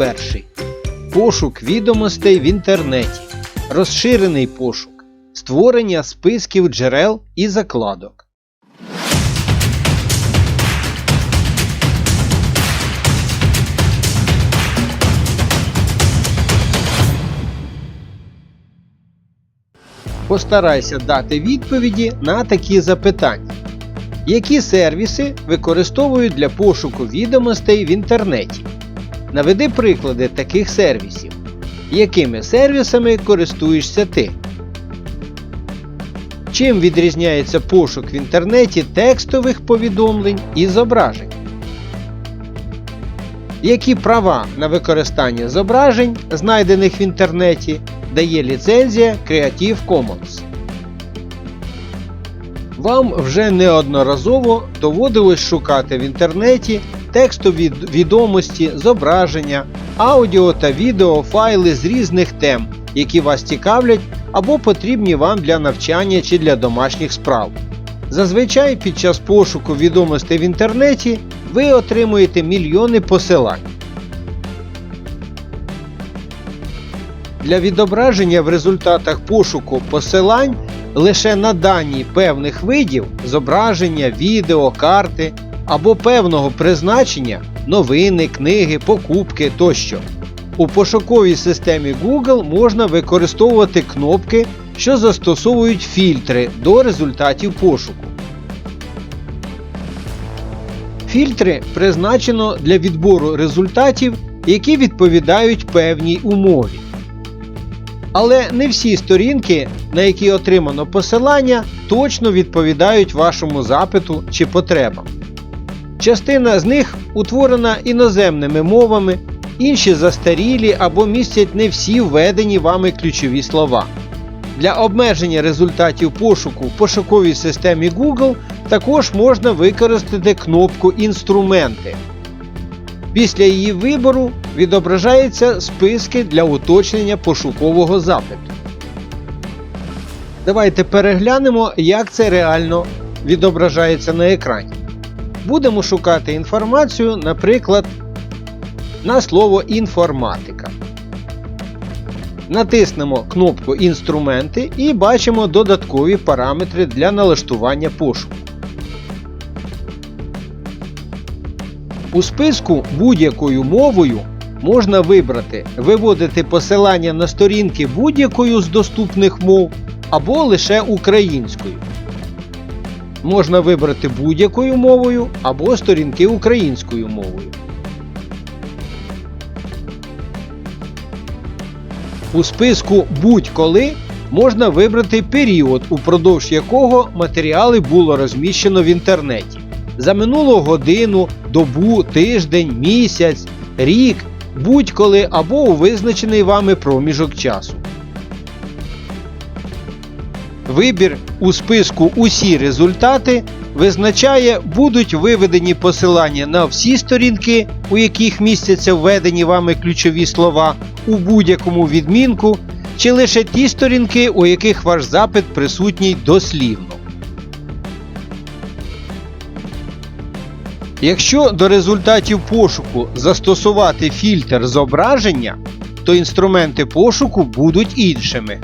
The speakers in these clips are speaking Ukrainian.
Перший. Пошук відомостей в інтернеті. Розширений пошук. Створення списків джерел і закладок. Постарайся дати відповіді на такі запитання. Які сервіси використовують для пошуку відомостей в інтернеті? Наведи приклади таких сервісів. Якими сервісами користуєшся ти? Чим відрізняється пошук в інтернеті текстових повідомлень і зображень? Які права на використання зображень, знайдених в інтернеті, дає ліцензія Creative Commons? Вам вже неодноразово доводилось шукати в інтернеті текстові відомості, зображення, аудіо та відео файли з різних тем, які вас цікавлять або потрібні вам для навчання чи для домашніх справ. Зазвичай під час пошуку відомостей в інтернеті ви отримуєте мільйони посилань. Для відображення в результатах пошуку посилань лише на дані певних видів зображення, відео, карти або певного призначення новини, книги, покупки тощо. У пошуковій системі Google можна використовувати кнопки, що застосовують фільтри до результатів пошуку. Фільтри призначено для відбору результатів, які відповідають певній умові. Але не всі сторінки, на які отримано посилання, точно відповідають вашому запиту чи потребам. Частина з них утворена іноземними мовами, інші застарілі або містять не всі введені вами ключові слова. Для обмеження результатів пошуку в пошуковій системі Google також можна використати кнопку Інструменти. Після її вибору відображаються списки для уточнення пошукового запиту. Давайте переглянемо, як це реально відображається на екрані. Будемо шукати інформацію, наприклад, на слово інформатика. Натиснемо кнопку Інструменти і бачимо додаткові параметри для налаштування пошуку. У списку будь-якою мовою можна вибрати виводити посилання на сторінки будь-якою з доступних мов або лише українською. Можна вибрати будь-якою мовою або сторінки українською мовою. У списку Будь-коли можна вибрати період, упродовж якого матеріали було розміщено в інтернеті. За минулу годину, добу, тиждень, місяць, рік, будь-коли або у визначений вами проміжок часу. Вибір у списку Усі результати визначає, будуть виведені посилання на всі сторінки, у яких містяться введені вами ключові слова у будь-якому відмінку, чи лише ті сторінки, у яких ваш запит присутній дослівно. Якщо до результатів пошуку застосувати фільтр зображення, то інструменти пошуку будуть іншими.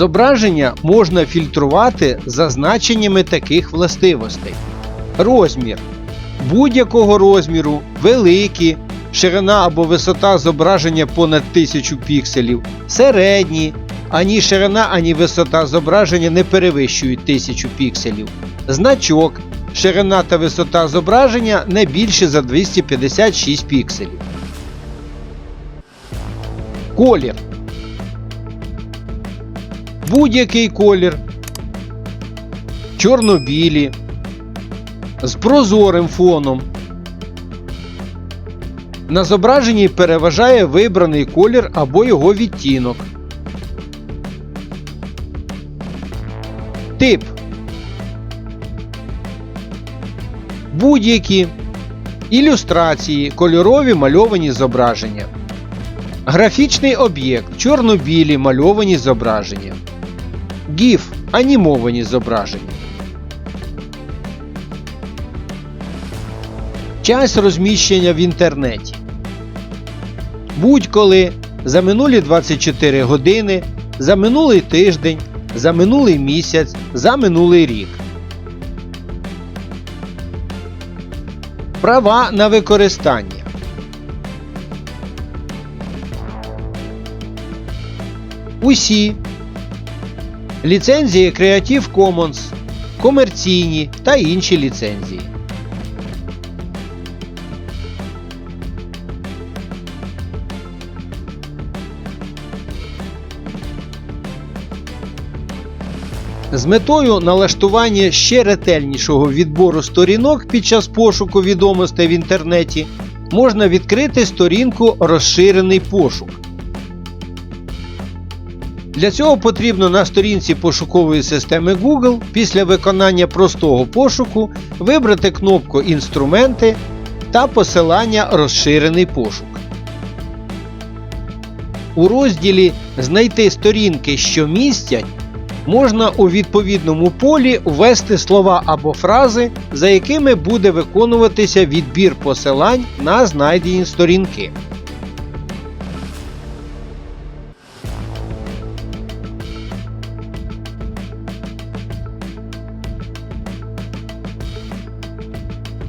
Зображення можна фільтрувати за значеннями таких властивостей. Розмір будь-якого розміру, великі, ширина або висота зображення понад 1000 пікселів, середні, ані ширина, ані висота зображення не перевищують 1000 пікселів. Значок, ширина та висота зображення не більше за 256 пікселів. Колір будь-який колір, чорно-білі, з прозорим фоном. На зображенні переважає вибраний колір або його відтінок. Тип. Будь-які ілюстрації, кольорові мальовані зображення. Графічний об'єкт чорно-білі мальовані зображення. GIF анімовані зображення. Час розміщення в інтернеті. Будь-коли за минулі 24 години, за минулий тиждень, за минулий місяць, за минулий рік. Права на використання. Усі ліцензії Creative Commons, комерційні та інші ліцензії. З метою налаштування ще ретельнішого відбору сторінок під час пошуку відомостей в інтернеті можна відкрити сторінку Розширений пошук. Для цього потрібно на сторінці пошукової системи Google після виконання простого пошуку вибрати кнопку Інструменти та посилання Розширений пошук. У розділі Знайти сторінки, що містять можна у відповідному полі ввести слова або фрази, за якими буде виконуватися відбір посилань на знайдені сторінки.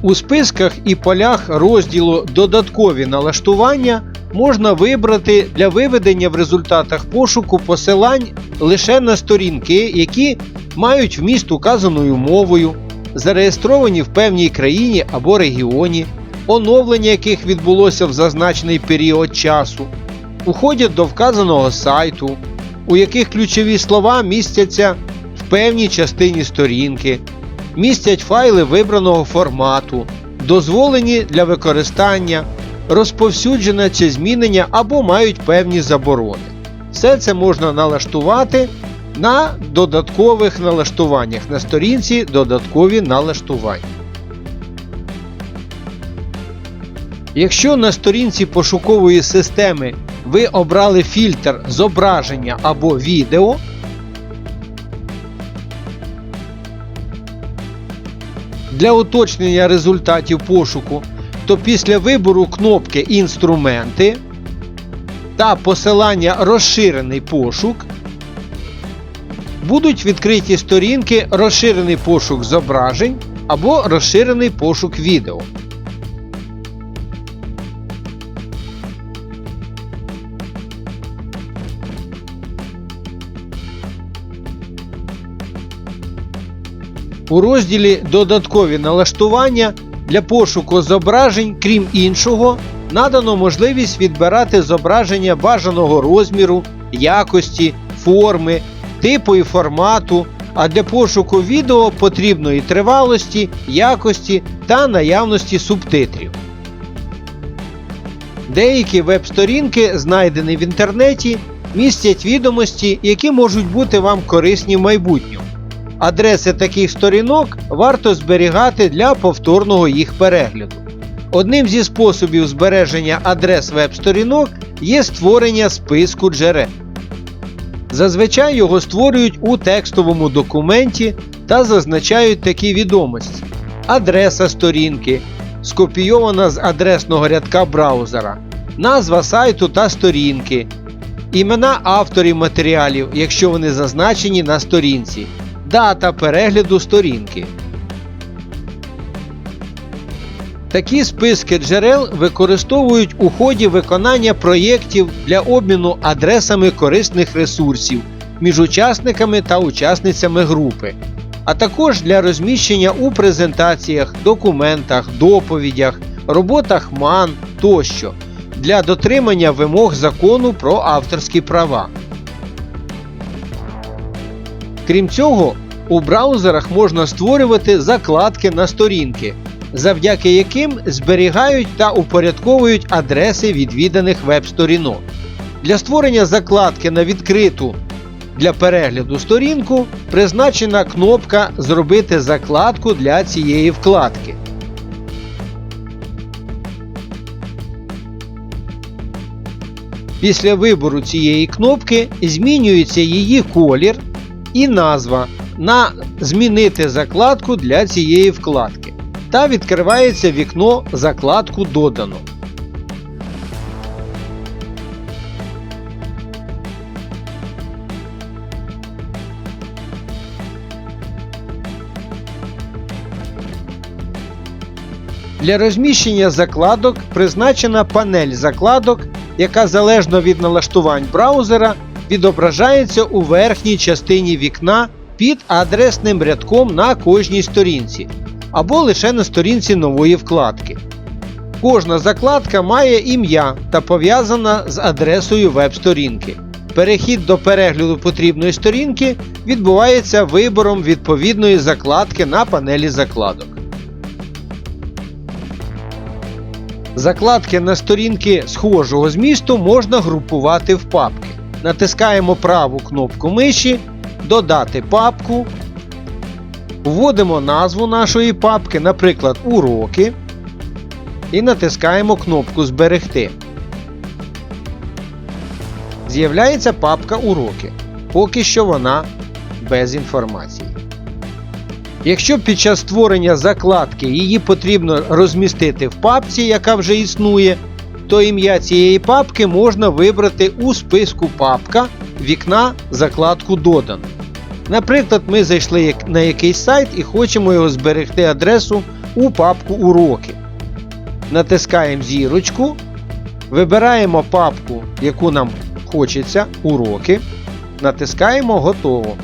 У списках і полях розділу Додаткові налаштування можна вибрати для виведення в результатах пошуку посилань лише на сторінки, які мають вміст указаною мовою, зареєстровані в певній країні або регіоні, оновлення яких відбулося в зазначений період часу, уходять до вказаного сайту, у яких ключові слова містяться в певній частині сторінки, містять файли вибраного формату, дозволені для використання, розповсюдження чи змінення або мають певні заборони. Все це можна налаштувати на додаткових налаштуваннях на сторінці додаткові налаштування. Якщо на сторінці пошукової системи ви обрали фільтр зображення або відео, для уточнення результатів пошуку, то після вибору кнопки Інструменти та посилання Розширений пошук будуть відкриті сторінки Розширений пошук зображень або Розширений пошук відео. У розділі Додаткові налаштування для пошуку зображень, крім іншого, надано можливість відбирати зображення бажаного розміру, якості, форми, типу і формату, а для пошуку відео потрібної тривалості, якості та наявності субтитрів. Деякі веб-сторінки, знайдені в інтернеті, містять відомості, які можуть бути вам корисні в майбутньому. Адреси таких сторінок варто зберігати для повторного їх перегляду. Одним зі способів збереження адрес веб-сторінок є створення списку джерел. Зазвичай його створюють у текстовому документі та зазначають такі відомості: адреса сторінки, скопійована з адресного рядка браузера, назва сайту та сторінки, імена авторів матеріалів, якщо вони зазначені на сторінці, дата перегляду сторінки. Такі списки джерел використовують у ході виконання проєктів для обміну адресами корисних ресурсів між учасниками та учасницями групи, а також для розміщення у презентаціях, документах, доповідях, роботах МАН тощо для дотримання вимог закону про авторські права. Крім цього, у браузерах можна створювати закладки на сторінки, завдяки яким зберігають та упорядковують адреси відвіданих веб-сторінок. Для створення закладки на відкриту для перегляду сторінку призначена кнопка Зробити закладку для цієї вкладки. Після вибору цієї кнопки змінюється її колір і назва на Змінити закладку для цієї вкладки. Та відкривається вікно Закладку додано. Для розміщення закладок призначена панель закладок, яка залежно від налаштувань браузера відображається у верхній частині вікна під адресним рядком на кожній сторінці або лише на сторінці нової вкладки. Кожна закладка має ім'я та пов'язана з адресою веб-сторінки. Перехід до перегляду потрібної сторінки відбувається вибором відповідної закладки на панелі закладок. Закладки на сторінки схожого змісту можна групувати в папки. Натискаємо праву кнопку миші, додати папку, вводимо назву нашої папки, наприклад, уроки, і натискаємо кнопку Зберегти. З'являється папка Уроки. Поки що вона без інформації. Якщо під час створення закладки її потрібно розмістити в папці, яка вже існує, то ім'я цієї папки можна вибрати у списку папка вікна закладку Додано. Наприклад, ми зайшли на якийсь сайт і хочемо його зберегти адресу у папку Уроки. Натискаємо зірочку, вибираємо папку, яку нам хочеться, уроки, натискаємо Готово.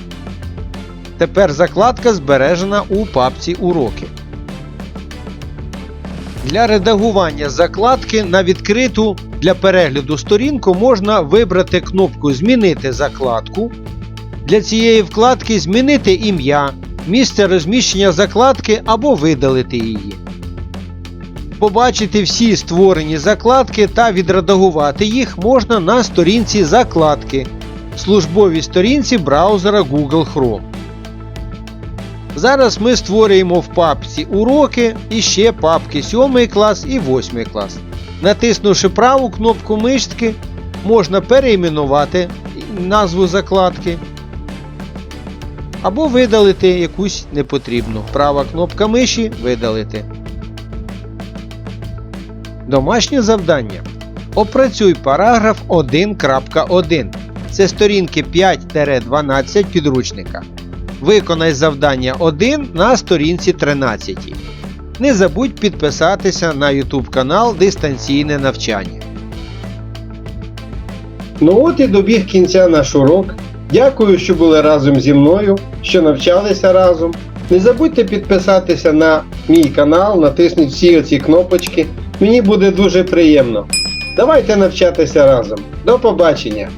Тепер закладка збережена у папці Уроки. Для редагування закладки на відкриту для перегляду сторінку можна вибрати кнопку Змінити закладку. Для цієї вкладки змінити ім'я, місце розміщення закладки або видалити її. Побачити всі створені закладки та відредагувати їх можна на сторінці закладки, службовій сторінці браузера Google Chrome. Зараз ми створюємо в папці уроки і ще папки 7 клас і 8 клас. Натиснувши праву кнопку мишки, можна переіменувати назву закладки або видалити якусь непотрібну. Права кнопка миші видалити. Домашнє завдання. Опрацюй параграф 1.1. Це сторінки 5-12 підручника. Виконай завдання 1 на сторінці 13. Не забудь підписатися на YouTube канал Дистанційне навчання. Ну от і добіг кінця наш урок. Дякую, що були разом зі мною, що навчалися разом. Не забудьте підписатися на мій канал, натисніть всі оці кнопочки. Мені буде дуже приємно. Давайте навчатися разом. До побачення!